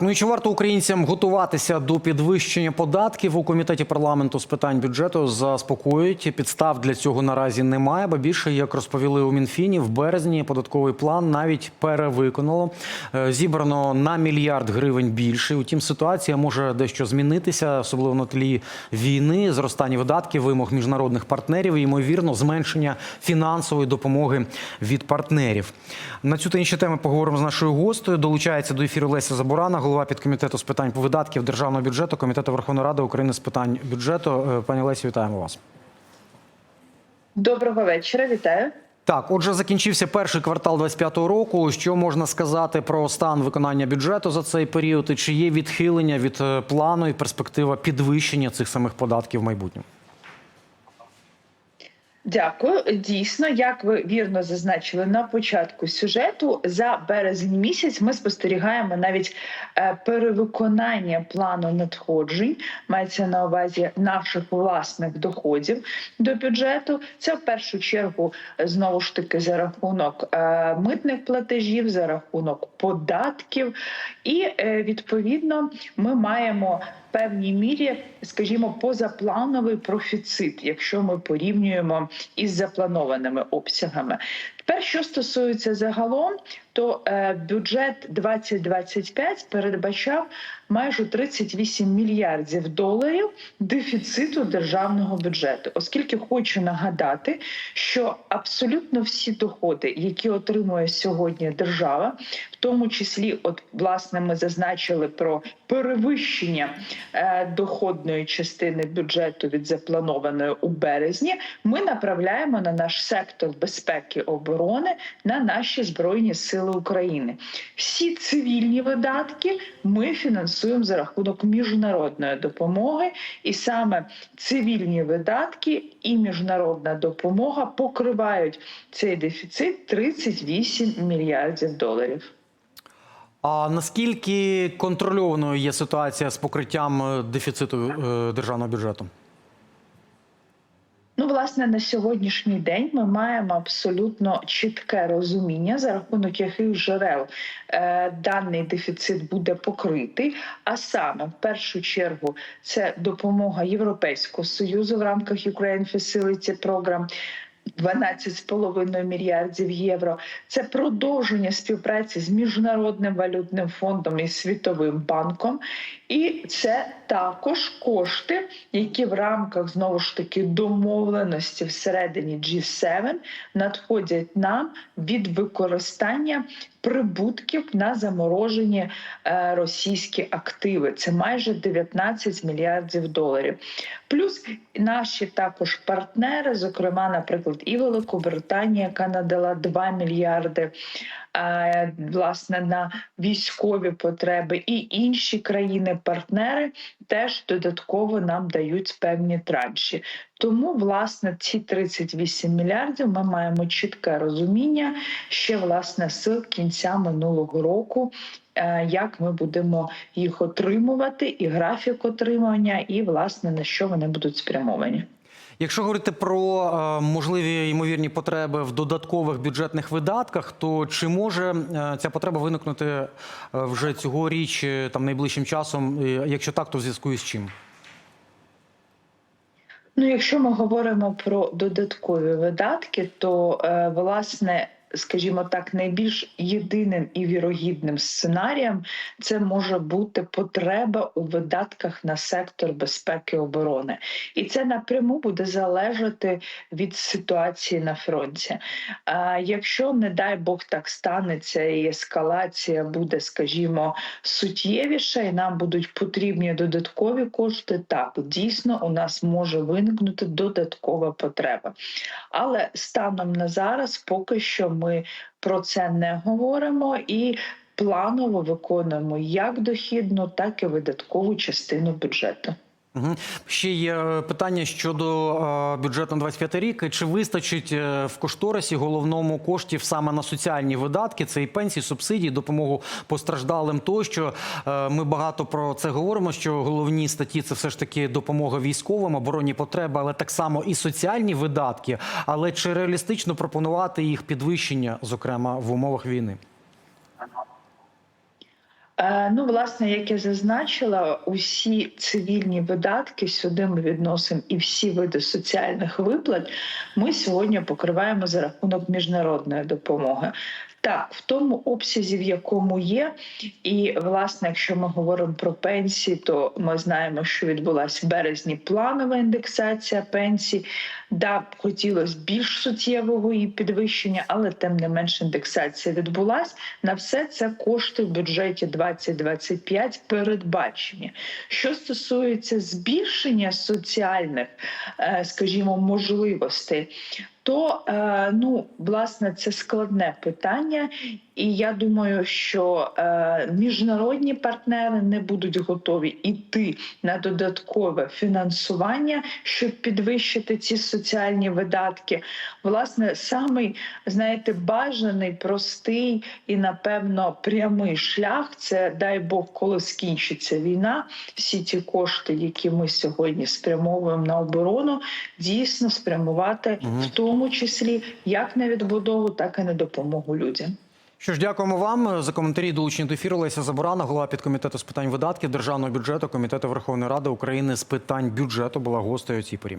Ну і чи варто українцям готуватися до підвищення податків у комітеті парламенту з питань бюджету заспокоюють. Підстав для цього наразі немає. Бо більше, як розповіли у Мінфіні, в березні податковий план навіть перевиконало. Е, Зібрано на мільярд гривень більше. Утім, ситуація може дещо змінитися, особливо на тлі війни, зростання видатків, вимог міжнародних партнерів і ймовірно зменшення фінансової допомоги від партнерів. На цю та інші теми поговоримо з нашою гостею. Долучається до ефіру Леся Забурана, голова підкомітету з питань видатків державного бюджету Комітету Верховної Ради України з питань бюджету. Е, Пані Лесі, вітаємо вас. Доброго вечора, вітаю. Так, отже, закінчився перший квартал 25-го року. Що можна сказати про стан виконання бюджету за цей період? І чи є відхилення від е, плану і перспектива підвищення цих самих податків в майбутньому? Дякую. Дійсно, як ви вірно зазначили на початку сюжету, за березень місяць ми спостерігаємо навіть е, перевиконання плану надходжень. Мається на увазі наших власних доходів до бюджету. Це в першу чергу знову ж таки за рахунок е, митних платежів, за рахунок податків, і е, відповідно ми маємо. Певній мірі, скажімо, позаплановий профіцит, якщо ми порівнюємо із запланованими обсягами. Тепер, що стосується загалом, то е, бюджет 2025 передбачав майже 38 мільярдів доларів дефіциту державного бюджету, оскільки хочу нагадати, що абсолютно всі доходи, які отримує сьогодні держава, в тому числі, от власне, ми зазначили про перевищення е, доходної частини бюджету від запланованої у березні, ми направляємо на наш сектор безпеки оборони на наші збройні сили України. Всі цивільні видатки ми фінансуємо за рахунок міжнародної допомоги, і саме цивільні видатки і міжнародна допомога покривають цей дефіцит 38 мільярдів доларів. А наскільки контрольованою є ситуація з покриттям е, дефіциту е, державного бюджету? Ну, власне, на сьогоднішній день ми маємо абсолютно чітке розуміння, за рахунок яких джерел е, даний дефіцит буде покритий. А саме в першу чергу це допомога Європейського союзу в рамках Ukraine Facility Program, 12,5 мільярдів євро. Це продовження співпраці з міжнародним валютним фондом і світовим банком, і це також кошти, які в рамках знову ж таки домовленості всередині G7 надходять нам від використання. Прибутків на заморожені е, російські активи це майже 19 мільярдів доларів. Плюс наші також партнери, зокрема, наприклад, і Великобританія, яка надала 2 мільярди е, власне на військові потреби, і інші країни-партнери теж додатково нам дають певні транші. Тому, власне, ці 38 мільярдів ми маємо чітке розуміння ще власне з кінця минулого року. е, Як ми будемо їх отримувати, і графік отримання, і власне на що вони будуть спрямовані. Якщо говорити про е, можливі ймовірні потреби в додаткових бюджетних видатках, то чи може е, ця потреба виникнути е, вже цьогоріч, там найближчим часом? Якщо так, то в зв'язку із чим? Ну, якщо ми говоримо про додаткові видатки, то власне. Скажімо так, найбільш єдиним і вірогідним сценарієм це може бути потреба у видатках на сектор безпеки і оборони, і це напряму буде залежати від ситуації на фронті. А якщо, не дай Бог, так станеться, і ескалація буде, скажімо, суттєвіша, і нам будуть потрібні додаткові кошти, так дійсно у нас може виникнути додаткова потреба. Але станом на зараз поки що ми про це не говоримо і планово виконуємо як дохідну, так і видаткову частину бюджету. Ще є е, питання щодо е, бюджету на 25 рік. Чи вистачить е, в кошторисі головному коштів саме на соціальні видатки? Це і пенсії, субсидії, допомогу постраждалим. Тощо ми багато про це говоримо. Що головні статті це все ж таки допомога військовим, оборонні потреби, але так само і соціальні видатки. Але чи реалістично пропонувати їх підвищення, зокрема в умовах війни? Е, Ну, власне, як я зазначила, усі цивільні видатки сюди ми відносимо і всі види соціальних виплат ми сьогодні покриваємо за рахунок міжнародної допомоги. Так, в тому обсязі, в якому є, і власне, якщо ми говоримо про пенсії, то ми знаємо, що відбулася в березні планова індексація пенсій. Да, хотілося більш суттєвого її підвищення, але тим не менш індексація відбулась. На все це кошти в бюджеті 2025 передбачені. Що стосується збільшення соціальних, е, скажімо, можливостей. То е, ну власне це складне питання, і я думаю, що е, міжнародні партнери не будуть готові йти на додаткове фінансування, щоб підвищити ці соціальні видатки. Власне, самий знаєте, бажаний, простий і напевно прямий шлях це дай Бог, коли скінчиться війна. Всі ті кошти, які ми сьогодні спрямовуємо на оборону, дійсно спрямувати Мгм. в тому числі як на відбудову, так і на допомогу людям. Що ж, дякуємо вам за коментарі. Долучені до ефіру Леся Заборана, голова підкомітету з питань видатків державного бюджету Комітету Верховної Ради України з питань бюджету була гостею цій порі.